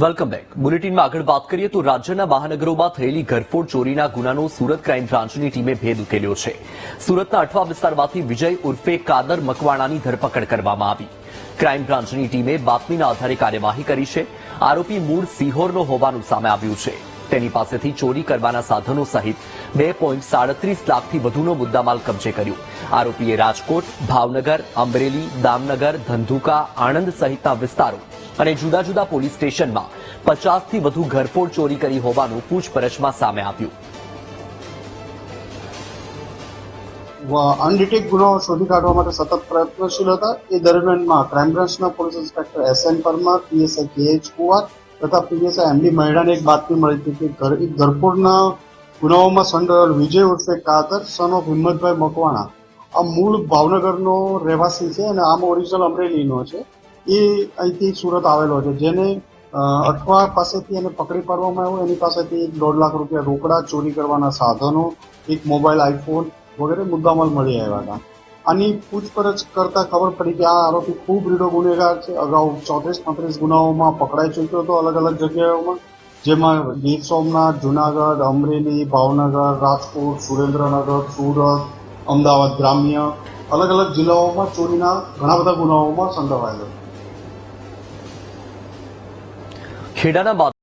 Welcome back બુલેટિનમાં આગળ વાત કરીએ તો રાજ્યના મહાનગરોમાં થયેલી ઘરફોડ ચોરીના ગુનાનો સુરત ક્રાઇમ બ્રાન્ચની ટીમે ભેદ ઉકેલ્યો છે. સુરતના અઠવા વિસ્તારમાંથી વિજય ઉર્ફે કાદર મકવાણાની ધરપકડ કરવામાં આવી. ક્રાઇમ બ્રાન્ચની ટીમે બાતમીના આધારે કાર્યવાહી કરી છે. આરોપી મૂળ સિહોરનો હોવાનું સામે આવ્યું છે. તેની પાસેથી ચોરી કરવાના સાધનો સહિત બે પોઈન્ટ સાડત્રીસ લાખથી વધુનો મુદ્દામાલ કબજે કર્યો. આરોપીએ રાજકોટ, ભાવનગર, અમરેલી, દામનગર, ધંધુકા, આણંદ સહિતના વિસ્તારો અને જુદા જુદા પોલીસ સ્ટેશનમાં પચાસથી વધુ ઘરફોડ ચોરી કરી હોવાનું પૂછપરછમાં સામે આવ્યું. અનડિટેક ગુનાઓ શોધી કાઢવા માટે સતત પ્રયત્નશીલ હતા. એ દરમિયાનમાં ક્રાઇમ બ્રાન્ચના police inspector S N Parmar, PSI K H Kuvar તથા પીએસઆઈ એમડી મહેડાને એક બાતમી મળી હતી કે ઘર, એક ઘરફોડના ગુનાઓમાં સંડોવાયેલ વિજય ઉર્ફે કાતર સન ઓફ હિંમતભાઈ મકવાણા આ મૂળ ભાવનગરનો રહેવાસી છે અને આમ ઓરિજિનલ અમરેલીનો છે. એ અહીંથી સુરત આવેલો છે. જેને અઠવા પાસેથી એને પકડી પાડવામાં આવ્યો એની પાસેથી એક દોઢ લાખ રૂપિયા રોકડા ચોરી કરવાના સાધનો, એક મોબાઈલ, આઈફોન વગેરે મુદ્દામાલ મળી આવ્યા હતા. આની પૂછપરછ કરતા ખબર પડી કે આ આરોપી ખૂબ રીડો ગુનેગાર છે. અગાઉ ચોત્રીસ, પાંત્રીસ ગુનાઓમાં પકડાઈ ચૂક્યો હતો અલગ અલગ જગ્યાઓમાં, જેમાં ગીર સોમનાથ, જુનાગઢ, અમરેલી, ભાવનગર, રાજકોટ, સુરેન્દ્રનગર, સુરત, અમદાવાદ ગ્રામ્ય અલગ અલગ જિલ્લાઓમાં ચોરીના ઘણા બધા ગુનાઓમાં સંડોવાયેલો છે ખેડાના